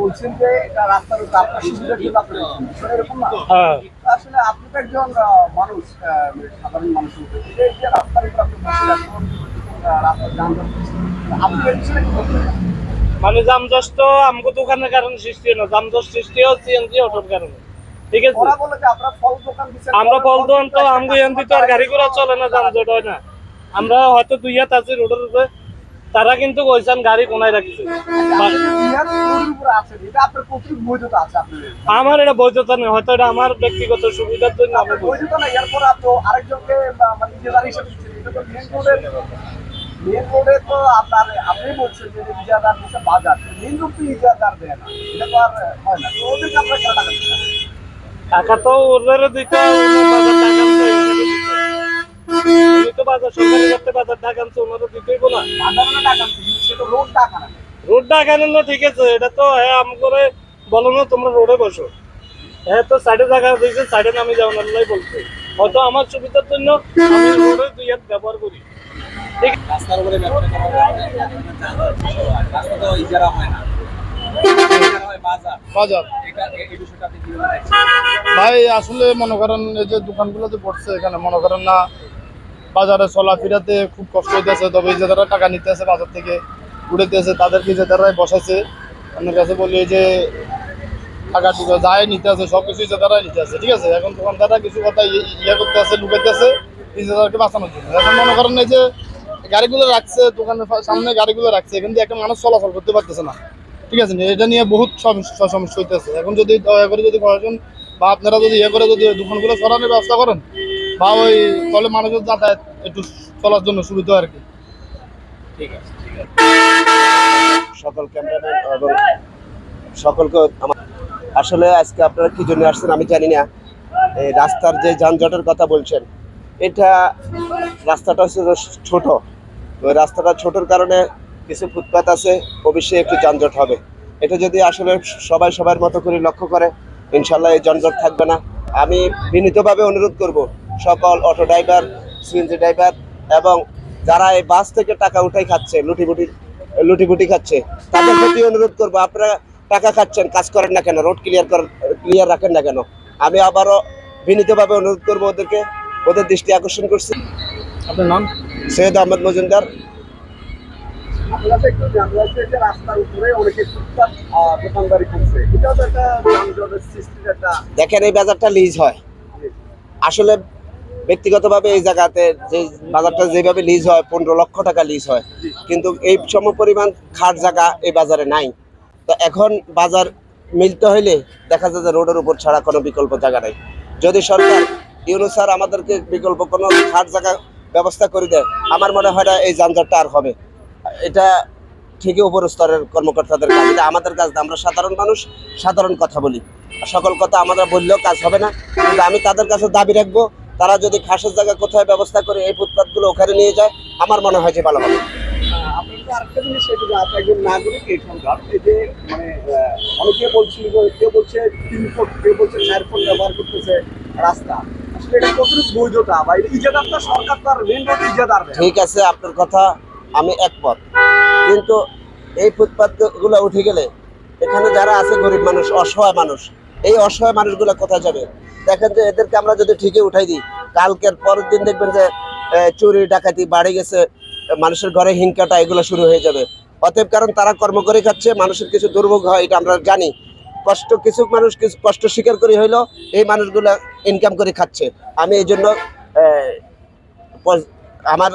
বলছেন যে এটা রাস্তার আপনার সুবিধার জন্য আপনি এরকম না। হ্যাঁ। আসলে আপনি তো একজন মানুষ সাধারণ মানুষ। যে রাস্তার উপর হচ্ছে? মানে জামজস তো আমগো দোকানের কারণে সৃষ্টি হয় না। জামজস সৃষ্টি হয় সিএনজি অটোর কারণে। ঠিক আছে? আমরা ফল দোকান তো আমগো এনদি তো আর গাড়ি ঘোড়া চলে না যানজট হয় না। আমরা হয়তো দুই হাত আছি রোডের উপরে। তারা কিন্তু কইছেন গাড়ি কোনায় রাখছে। আমার এটা বৈধতা নেই, হয়তো এটা আমার ব্যক্তিগত সুবিধার জন্য আমি আপনি আরেকজনকে মানে তো আপনার আপনি বলছেন যে ইজারাদার দিচ্ছে বাজার আর হয় না তো ওদের দিতে বাজার সরকারি করতে বাজার আনছে ওনারা টাকা না। রোড টাকা না। ঠিক আছে এটা তো হ্যাঁ আম করে বলো না তোমরা রোডে বসো। হ্যাঁ তো সাইডে জায়গা দিয়েছে সাইডে নামি যাও না বলছে হয়তো আমার সুবিধার জন্য আমি রোডে দুই হাত ব্যবহার করি। রাস্তার উপরে রাস্তা তো ইজারা হয় না। ভাই আসলে মনে করেন এই যে দোকানগুলো যে পড়ছে এখানে মনে করেন না বাজারে চলাফেরাতে খুব কষ্ট হইতেছে, তবে যে যারা টাকা নিতে আছে বাজার থেকে উঠেতেছে তাদেরকে যে তারাই বসাইছে, আপনার কাছে বলি যে টাকা টুকা যায় নিতে আছে সব কিছু যে তারাই নিতে আছে, ঠিক আছে? এখন দোকানদাররা কিছু কথা ইয়ে করতে আছে লুকাইতে আছে নিজেদেরকে বাঁচানোর জন্য। এখন মনে করেন এই যে গাড়িগুলো রাখছে, দোকানের সামনে গাড়িগুলো রাখছে, এখান দিয়ে একটা মানুষ চলাচল করতে পারতেছে না, ঠিক আছে? এটা নিয়ে বহুত সমস্যা সমস্যা হইতেছে। এখন যদি দয়া করে যদি প্রশাসন বা আপনারা যদি ইয়ে করে যদি দোকানগুলো সরানোর ব্যবস্থা করেন বা ওই ফলে মানুষের যাতায়াত একটু চলার জন্য সুবিধা আর কি। ঠিক আছে সকল ক্যামেরাম্যান এবং সকলকে আমার আসলে আজকে আপনারা কি জন্য আসছেন আমি জানি না। এই রাস্তার যে যানজটের কথা বলছেন এটা রাস্তাটা হচ্ছে ছোট। ওই রাস্তাটা ছোটোর কারণে কিছু ফুটপাত আছে অবশ্যই একটু যানজট হবে। এটা যদি আসলে সবাই সবার মতো করে লক্ষ্য করে ইনশাল্লাহ এই যানজট থাকবে না। আমি বিনীতভাবে অনুরোধ করব সকল অটো ড্রাইভার সিএনজি ড্রাইভার এবং যারা এই বাস থেকে টাকা উঠাই খাচ্ছে লুটিবুটি লুটিবুটি খাচ্ছে তাদের প্রতি অনুরোধ করব আপনারা টাকা খাচ্ছেন কাজ করেন না কেন রোড ক্লিয়ার করেন ক্লিয়ার রাখেন না কেন? আমি আবারও বিনীতভাবে অনুরোধ করব ওদেরকে ওদের দৃষ্টি আকর্ষণ করছি। আপনার নাম? সৈয়দ আহমদ মজুমদার। দেখেন এই বাজারটা লিজ হয়। আসলে ব্যক্তিগতভাবে এই জায়গাতে যে বাজারটা যেভাবে লিজ হয় পনেরো লক্ষ টাকা লিজ হয়। কিন্তু এই সম পরিমাণ খাট জায়গা এই বাজারে নাই। তো এখন বাজার মিলতে হইলে দেখা যায় যে রোডের উপর ছাড়া কোনো বিকল্প জায়গা নাই। যদি সরকার ইউনো স্যার আমাদেরকে বিকল্প কোনো খাট জায়গা ব্যবস্থা করে দেয় আমার মনে হয় না এই যানজটটা আর হবে। এটা ঠিকই উপর স্তরের কর্মকর্তাদের কাজ। এটা আমাদের কাজ না আমরা সাধারণ মানুষ সাধারণ কথা বলি। আর সকল কথা আমরা বললেও কাজ হবে না। কিন্তু আমি তাদের কাছে দাবি রাখব তারা যদি খাসের জায়গা কোথায় ব্যবস্থা করে এই ফুটপাতগুলো ওখানে নিয়ে যায় আমার মনে হয় যে ভালো হবে। আরেকটা জিনিস সেটা যে আপনি একজন নাগরিক এখানকার এই যে মানে অনেকে বলছিল কেউ বলছে তিন ফুট কেউ বলছে চার ফুট ব্যবহার করতেছে রাস্তা। আসলে এটা কতটুকু বৈধতা? বা এটা তো সরকার রোড ঠিক আছে আপনার কথা আমি একমত। কিন্তু এই ফুটপাতগুলো উঠে গেলে এখানে যারা আছে গরিব মানুষ অসহায় মানুষ এই অসহায় মানুষগুলো কোথায় যাবে? দেখেন যে এদেরকে আমরা যদি ঠিকই উঠাই দিই কালকের পরের দিন দেখবেন যে চুরি ডাকাতি বাড়ে গেছে মানুষের ঘরে হিংকাটা এগুলো শুরু হয়ে যাবে। অতএব কারণ তারা কর্ম করে খাচ্ছে মানুষের কিছু দুর্ভোগ হয় এটা আমরা জানি। কষ্ট কিছু মানুষ কিছু কষ্ট স্বীকার করে হইল এই মানুষগুলো ইনকাম করে খাচ্ছে। আমি এই জন্য আমার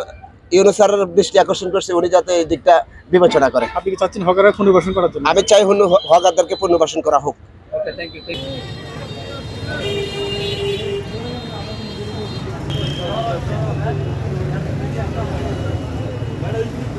ইউনো স্যারের দৃষ্টি আকর্ষণ করছে উনি যাতে এই দিকটা বিবেচনা করে। আপনি কি চাচ্ছেন হকারের পুনর্বাসন করার জন্য? আমি চাই হনু হকারদেরকে পুনর্বাসন করা হোক। Okay thank you thank you